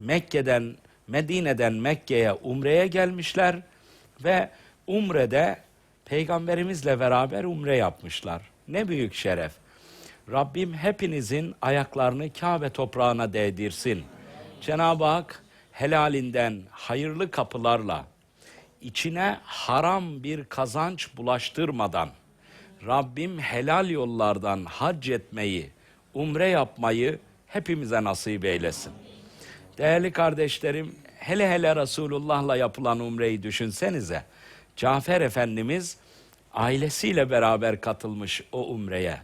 Mekke'den, Medine'den Mekke'ye umreye gelmişler ve umrede peygamberimizle beraber umre yapmışlar. Ne büyük şeref. Rabbim hepinizin ayaklarını Kabe toprağına değdirsin. Cenab-ı Hak helalinden hayırlı kapılarla içine haram bir kazanç bulaştırmadan Rabbim helal yollardan hac etmeyi, umre yapmayı hepimize nasip eylesin. Değerli kardeşlerim, hele hele Resulullah'la yapılan umreyi düşünsenize. Cafer Efendimiz ailesiyle beraber katılmış o umreye.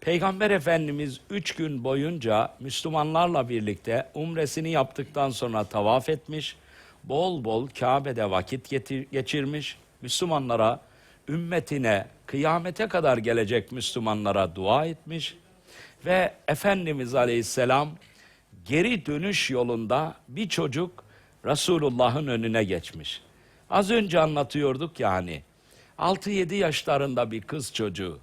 Peygamber Efendimiz üç gün boyunca Müslümanlarla birlikte umresini yaptıktan sonra tavaf etmiş, bol bol Kabe'de vakit geçirmiş, Müslümanlara, ümmetine, kıyamete kadar gelecek Müslümanlara dua etmiş ve Efendimiz Aleyhisselam geri dönüş yolunda bir çocuk Resulullah'ın önüne geçmiş. Az önce anlatıyorduk yani. 6-7 yaşlarında bir kız çocuğu.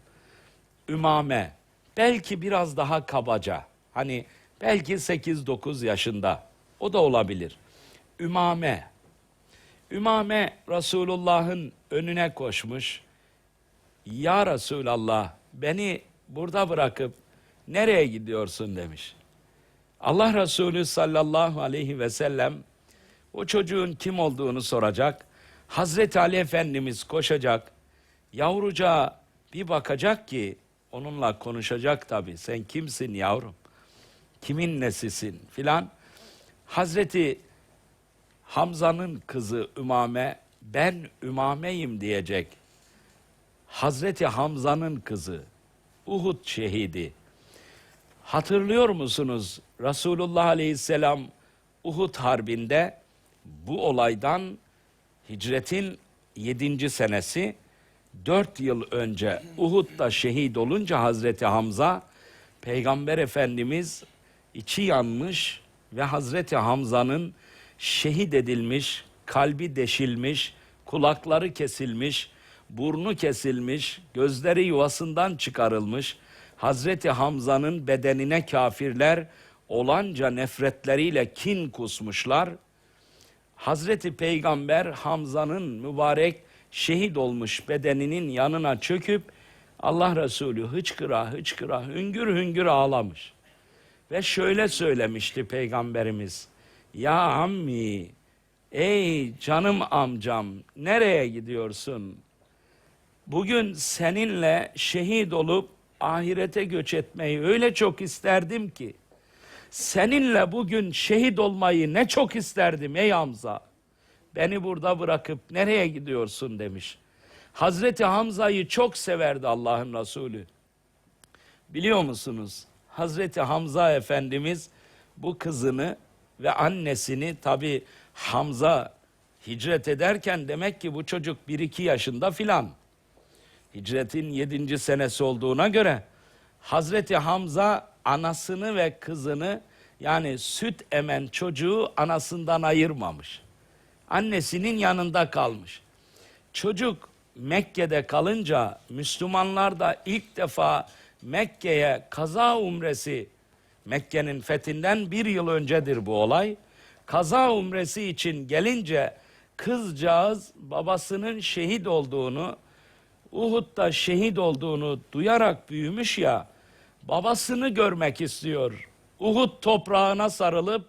Ümame. Belki biraz daha kabaca. Hani belki 8-9 yaşında. O da olabilir. Ümame. Ümame Resulullah'ın önüne koşmuş. Ya Resulallah beni burada bırakıp nereye gidiyorsun demiş. Allah Resulü sallallahu aleyhi ve sellem o çocuğun kim olduğunu soracak. Hazreti Ali Efendimiz koşacak. Yavrucağa bir bakacak ki onunla konuşacak tabii. Sen kimsin yavrum? Kimin nesisin filan. Hazreti Hamza'nın kızı Ümame ben Ümame'yim diyecek. Hazreti Hamza'nın kızı Uhud şehidi. Hatırlıyor musunuz? Resulullah Aleyhisselam Uhud Harbi'nde bu olaydan hicretin 7. senesi 4 yıl önce Uhud'da şehit olunca Hazreti Hamza Peygamber Efendimiz içi yanmış ve Hazreti Hamza'nın şehit edilmiş, kalbi deşilmiş, kulakları kesilmiş, burnu kesilmiş, gözleri yuvasından çıkarılmış, Hazreti Hamza'nın bedenine kafirler olanca nefretleriyle kin kusmuşlar. Hazreti Peygamber Hamza'nın mübarek şehit olmuş bedeninin yanına çöküp Allah Resulü hıçkıra hıçkıra hüngür hüngür ağlamış. Ve şöyle söylemişti Peygamberimiz. Ya ammi, ey canım amcam nereye gidiyorsun? Bugün seninle şehit olup ahirete göç etmeyi öyle çok isterdim ki. Seninle bugün şehit olmayı ne çok isterdim ey Hamza. Beni burada bırakıp nereye gidiyorsun demiş. Hazreti Hamza'yı çok severdi Allah'ın Resulü. Biliyor musunuz? Hazreti Hamza Efendimiz bu kızını ve annesini tabi Hamza hicret ederken demek ki bu çocuk 1-2 yaşında filan. Hicretin 7. senesi olduğuna göre Hazreti Hamza anasını ve kızını yani süt emen çocuğu anasından ayırmamış. Annesinin yanında kalmış. Çocuk Mekke'de kalınca Müslümanlar da ilk defa Mekke'ye kaza umresi Mekke'nin fethinden bir yıl öncedir bu olay. Kaza umresi için gelince kızcağız babasının şehit olduğunu, Uhud'da şehit olduğunu duyarak büyümüş ya, babasını görmek istiyor. Uhud toprağına sarılıp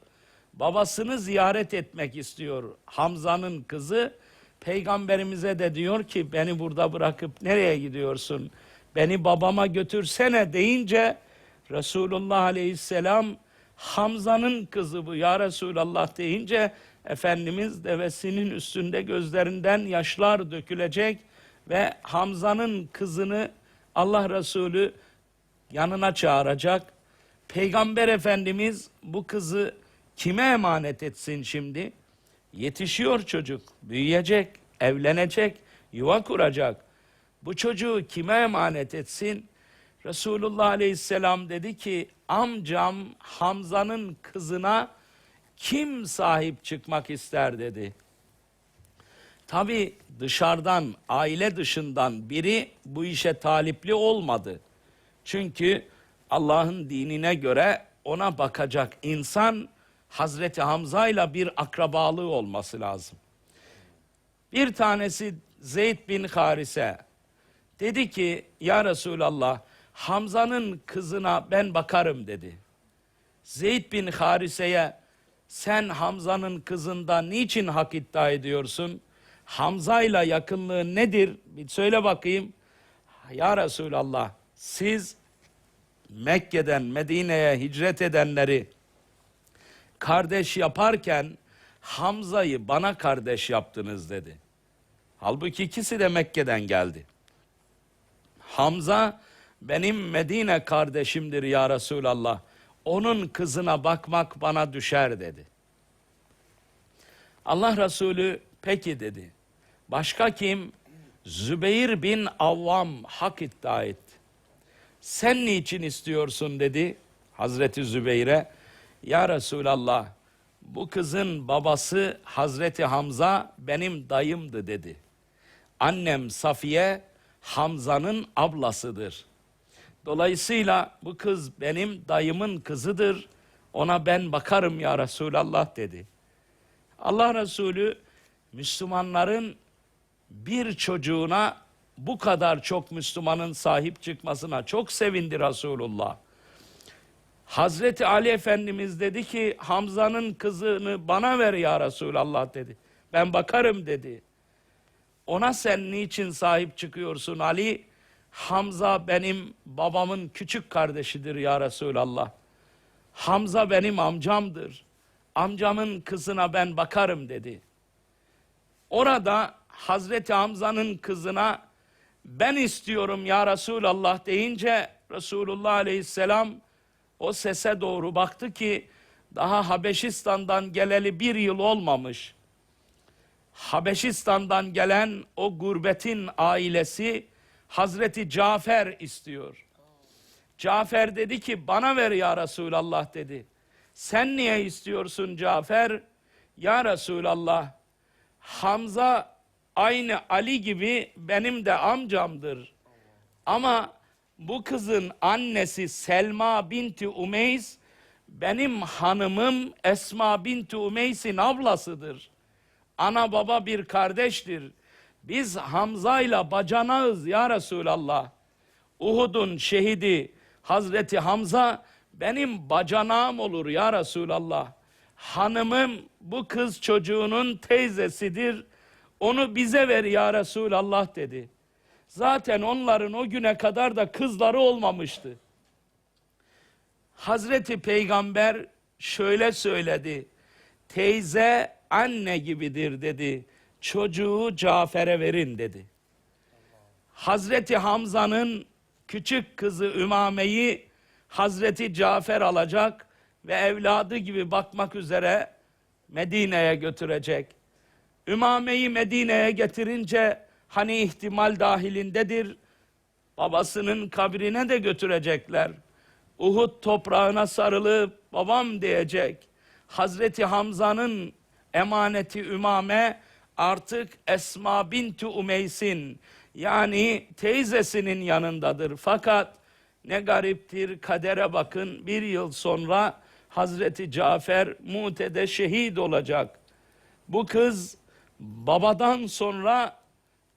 babasını ziyaret etmek istiyor. Hamza'nın kızı peygamberimize de diyor ki beni burada bırakıp nereye gidiyorsun? Beni babama götürsene deyince Resulullah Aleyhisselam Hamza'nın kızı bu ya Resulallah deyince Efendimiz devesinin üstünde gözlerinden yaşlar dökülecek ve Hamza'nın kızını Allah Resulü yanına çağıracak. Peygamber Efendimiz bu kızı kime emanet etsin şimdi? Yetişiyor çocuk, büyüyecek, evlenecek, yuva kuracak. Bu çocuğu kime emanet etsin? Resulullah Aleyhisselam dedi ki amcam Hamza'nın kızına kim sahip çıkmak ister dedi. Tabi dışarıdan, aile dışından biri bu işe talipli olmadı. Çünkü Allah'ın dinine göre ona bakacak insan Hazreti Hamza ile bir akrabalığı olması lazım. Bir tanesi Zeyd bin Harise dedi ki ya Resulallah Hamza'nın kızına ben bakarım dedi. Zeyd bin Harise'ye sen Hamza'nın kızından niçin hak iddia ediyorsun? Hamza ile yakınlığı nedir? Bir söyle bakayım. Ya Resulallah siz Mekke'den Medine'ye hicret edenleri kardeş yaparken Hamza'yı bana kardeş yaptınız dedi. Halbuki ikisi de Mekke'den geldi. Hamza benim Medine kardeşimdir ya Resulallah. Onun kızına bakmak bana düşer dedi. Allah Resulü peki dedi. Başka kim? Zübeyir bin Avvam hak iddia etti. Sen niçin istiyorsun dedi Hazreti Zübeyir'e. Ya Resulallah bu kızın babası Hazreti Hamza benim dayımdı dedi. Annem Safiye Hamza'nın ablasıdır. Dolayısıyla bu kız benim dayımın kızıdır. Ona ben bakarım ya Resulallah dedi. Allah Resulü Müslümanların bir çocuğuna bu kadar çok Müslümanın sahip çıkmasına çok sevindi Resulullah. Hazreti Ali Efendimiz dedi ki Hamza'nın kızını bana ver ya Resulallah dedi. Ben bakarım dedi. Ona sen niçin sahip çıkıyorsun Ali? Hamza benim babamın küçük kardeşidir ya Resulallah. Hamza benim amcamdır. Amcamın kızına ben bakarım dedi. Orada Hazreti Hamza'nın kızına ben istiyorum ya Resulallah deyince Resulullah Aleyhisselam o sese doğru baktı ki daha Habeşistan'dan geleli bir yıl olmamış. Habeşistan'dan gelen o gurbetin ailesi Hazreti Cafer istiyor. Cafer dedi ki bana ver ya Resulallah dedi. Sen niye istiyorsun Cafer? Ya Resulallah Hamza aynı Ali gibi benim de amcamdır. Ama bu kızın annesi Selma binti Umeys benim hanımım Esma binti Umeys'in ablasıdır. Ana baba bir kardeştir. Biz Hamza ile bacanağız ya Resulallah. Uhud'un şehidi Hazreti Hamza benim bacanağım olur ya Resulallah. Hanımım bu kız çocuğunun teyzesidir. Onu bize ver ya Resulallah dedi. Zaten onların o güne kadar da kızları olmamıştı. Hazreti Peygamber şöyle söyledi. Teyze anne gibidir dedi. Çocuğu Cafer'e verin dedi. Hazreti Hamza'nın küçük kızı Ümame'yi Hazreti Cafer alacak ve evladı gibi bakmak üzere Medine'ye götürecek. Ümame'yi Medine'ye getirince hani ihtimal dahilindedir. Babasının kabrine de götürecekler. Uhud toprağına sarılıp babam diyecek. Hazreti Hamza'nın emaneti Ümame artık Esma binti Umeys'in yani teyzesinin yanındadır. Fakat ne gariptir kadere bakın bir yıl sonra Hazreti Cafer Mute'de şehit olacak. Bu kız babadan sonra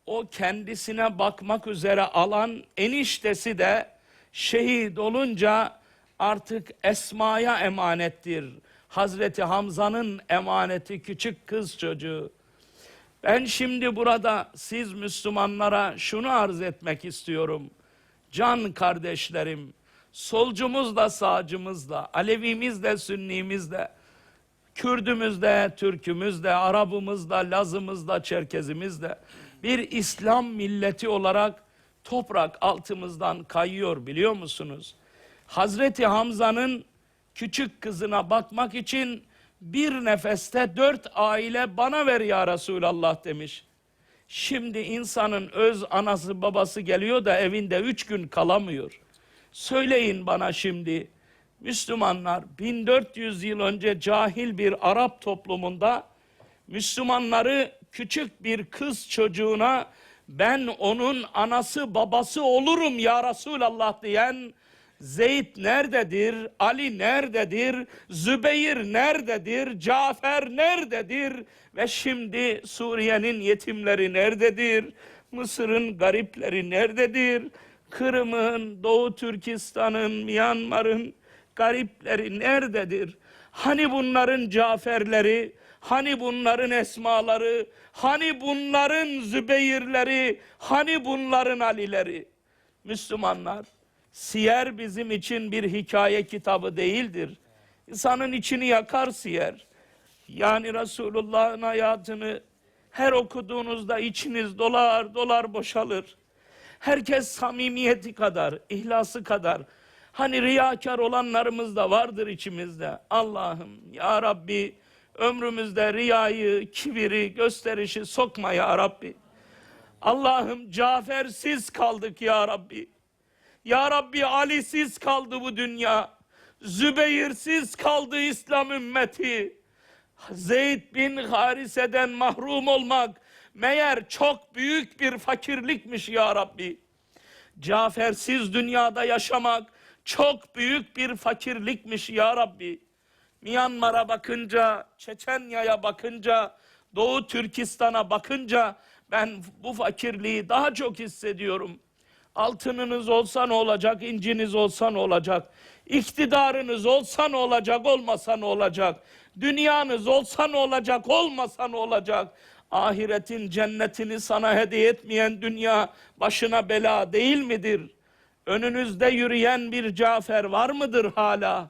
o kendisine bakmak üzere alan eniştesi de şehit olunca artık Esma'ya emanettir. Hazreti Hamza'nın emaneti küçük kız çocuğu. Ben şimdi burada siz Müslümanlara şunu arz etmek istiyorum. Can kardeşlerim, solcumuz da sağcımız da, Alevimiz de Sünnimiz de, Kürdümüz de, Türkümüz de, Arabımız da, Lazımız da, Çerkezimiz de bir İslam milleti olarak toprak altımızdan kayıyor biliyor musunuz? Hazreti Hamza'nın küçük kızına bakmak için bir nefeste dört aile bana ver ya Resulallah demiş. Şimdi insanın öz anası babası geliyor da evinde üç gün kalamıyor. Söyleyin bana şimdi Müslümanlar 1400 yıl önce cahil bir Arap toplumunda Müslümanları küçük bir kız çocuğuna ben onun anası babası olurum ya Resulallah diyen Zeyd nerededir? Ali nerededir? Zübeyir nerededir? Cafer nerededir? Ve şimdi Suriye'nin yetimleri nerededir? Mısır'ın garipleri nerededir? Kırım'ın, Doğu Türkistan'ın, Myanmar'ın garipleri nerededir? Hani bunların Caferleri, hani bunların Esmaları, hani bunların Zübeyirleri, hani bunların Alileri? Müslümanlar, siyer bizim için bir hikaye kitabı değildir. İnsanın içini yakar siyer. Yani Resulullah'ın hayatını her okuduğunuzda içiniz dolar dolar boşalır. Herkes samimiyeti kadar, ihlası kadar. Hani riyakar olanlarımız da vardır içimizde. Allah'ım ya Rabbi ömrümüzde riyayı, kibiri, gösterişi sokma ya Rabbi. Allah'ım Cafersiz kaldık ya Rabbi. Ya Rabbi Ali'siz kaldı bu dünya. Zübeyir'siz kaldı İslam ümmeti. Zeyd bin Harise'den mahrum olmak meğer çok büyük bir fakirlikmiş ya Rabbi. Cafersiz dünyada yaşamak çok büyük bir fakirlikmiş ya Rabbi. Myanmar'a bakınca, Çeçenya'ya bakınca, Doğu Türkistan'a bakınca ben bu fakirliği daha çok hissediyorum. Altınınız olsa ne olacak, inciniz olsa ne olacak? İktidarınız olsa ne olacak, olmasa ne olacak? Dünyanız olsa ne olacak, olmasa ne olacak? Ahiretin cennetini sana hediye etmeyen dünya başına bela değil midir? Önünüzde yürüyen bir Cafer var mıdır hala?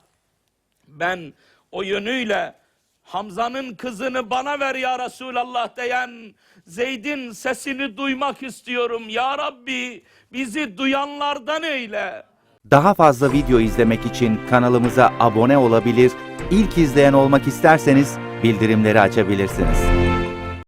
Ben o yönüyle Hamza'nın kızını bana ver ya Resulallah diyen Zeyd'in sesini duymak istiyorum. Ya Rabbi bizi duyanlardan eyle. Daha fazla video izlemek için kanalımıza abone olabilir, ilk izleyen olmak isterseniz bildirimleri açabilirsiniz.